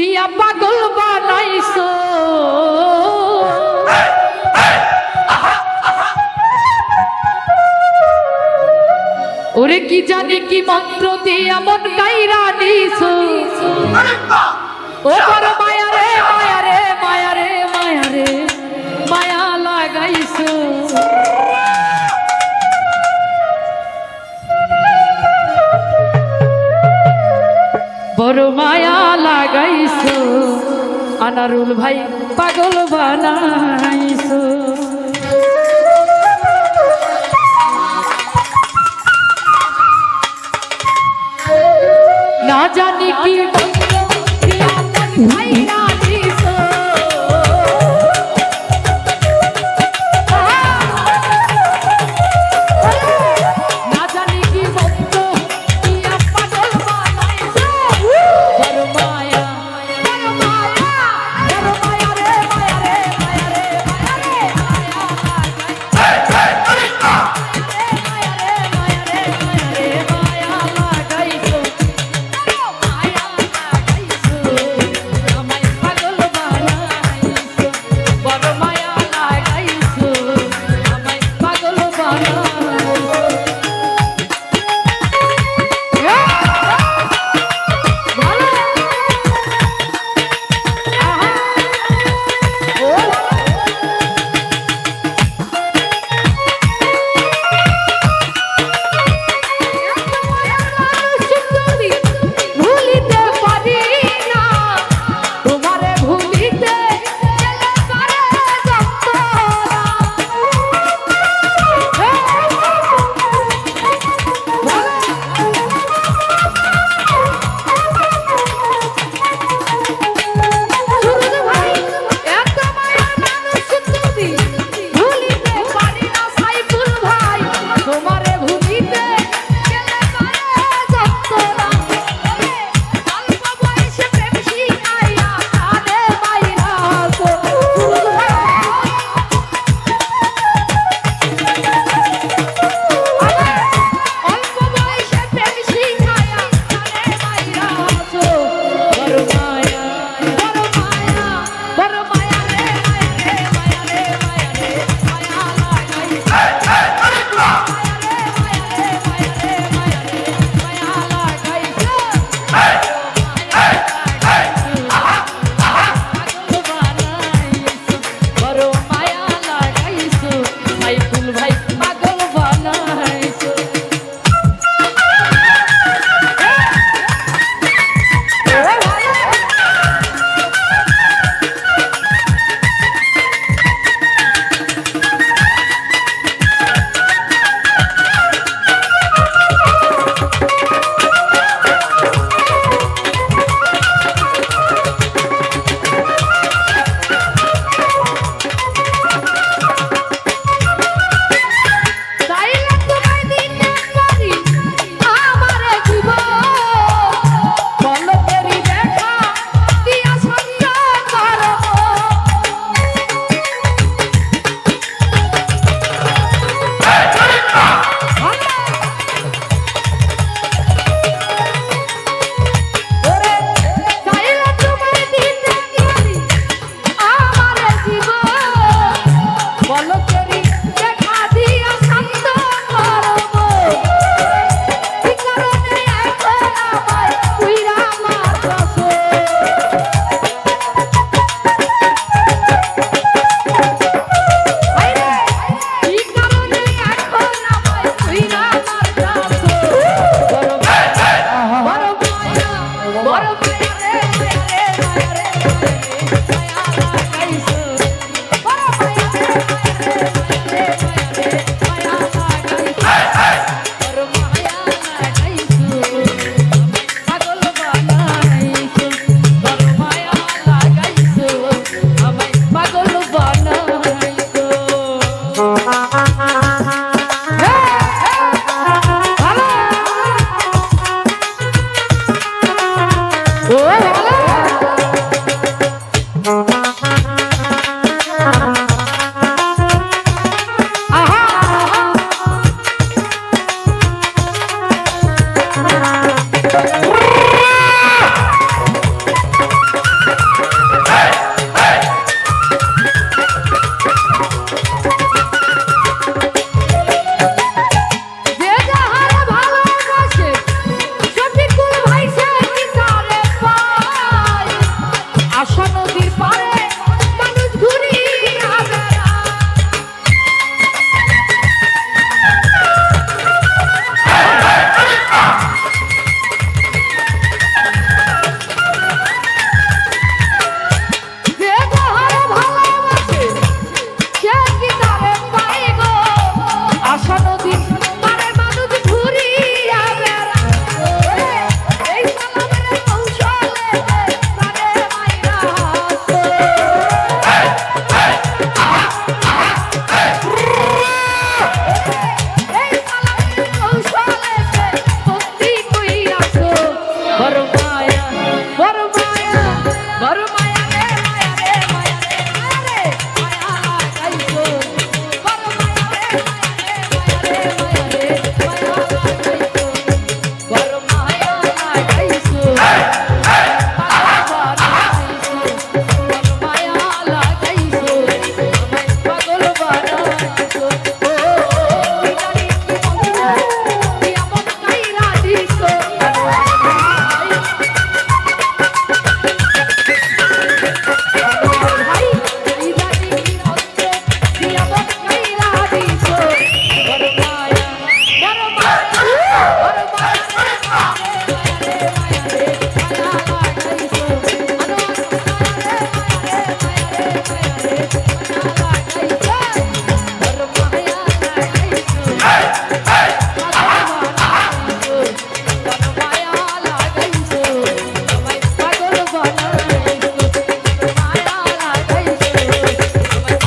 দিয়া পাগল বানাইছো। ওরে কি জানি কি মন্ত্র দিয়া মন কাইরা নিছো ও বড় মায়া রে মায়া রে মায়া রে মায়া রে, মায়া লাগাইছো। মোর মায়া লাগাইছো আনারুল ভাই পাগল বানাইছো। না জানি কি ভাই।